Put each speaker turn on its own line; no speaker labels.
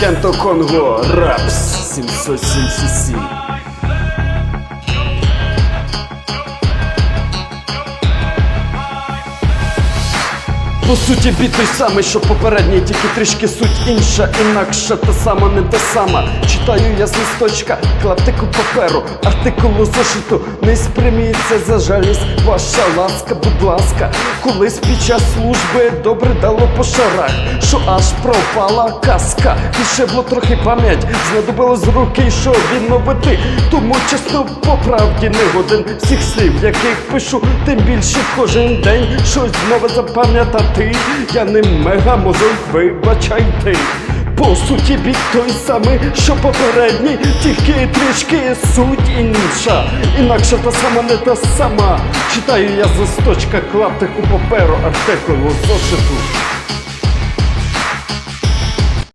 Кенто Конго Рапс. 777 По суті, біт той самий, що попередній, тільки трішки суть інша, інакша та сама, не та сама. Читаю я з листочка, клаптику паперу, артикулу зошиту, не спряміться за жалість, ваша ласка, будь ласка, колись під час служби добре дало по шарах, що аж пропала казка. Підшибло трохи пам'ять, знадобилось руки, що відновити. Тому чесно, по правді не годен всіх слів, яких пишу, тим більше кожен день щось нове запам'ятати. Я не мега мозок, вибачайте. По суті, бік той самий, що попередній, тільки трішки суть інша. Інакше та сама, не та сама. Читаю я з листочка клаптику паперу, артикулу зошиту.